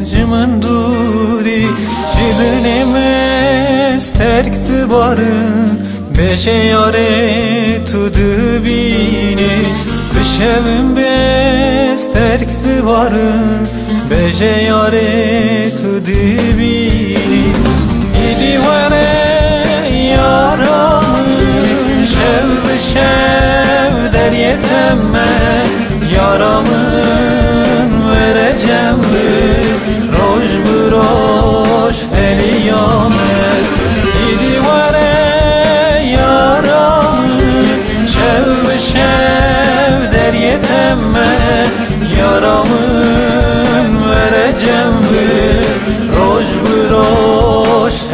acımın duri Cidinimiz terkti barın. Beşe yare tudu bini Kış evim bez terkti varın Beşe yare tudu bini yetemme Yaramın vereceğim Roj bu roj heliyamet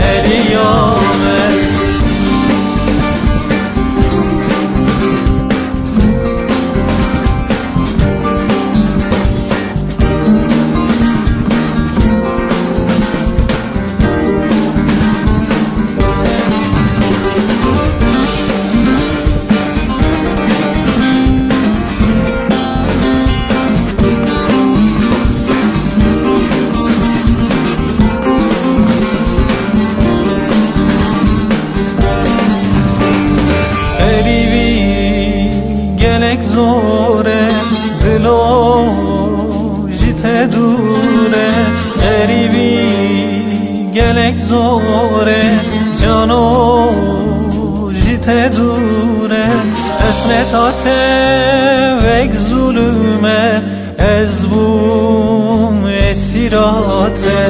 gelek zore Dilo jite dure Erivi gelek zore Cano jite dure Esnetate vek zulüme Ezbum esirate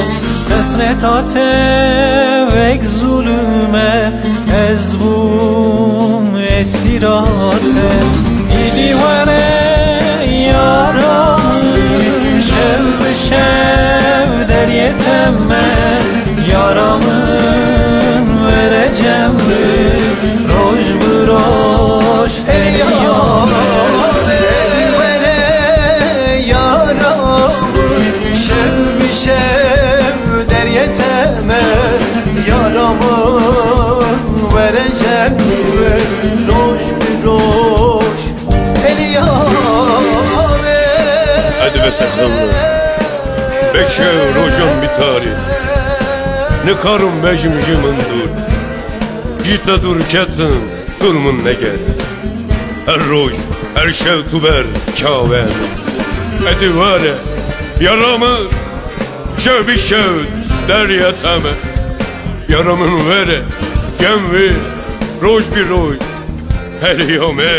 Esnetate vek zulüme Ezbum esirate Gidi vere yaramın Şev şev der yetemme Yaramın vereceğim Roj bu roj el vere yaramı Şev bir şev der Yaramın vereceğim ve Roş. bir Sesamlı Beşe rojan bir tarih. Ne karım mecmicimin dur Cidde dur ketin Durmun ne gel. Her roj her şev tuber çaven. Hadi vare Yaramı Şev bir şev der yeteme Yaramın vere Gemvi Roj bir roj Her yome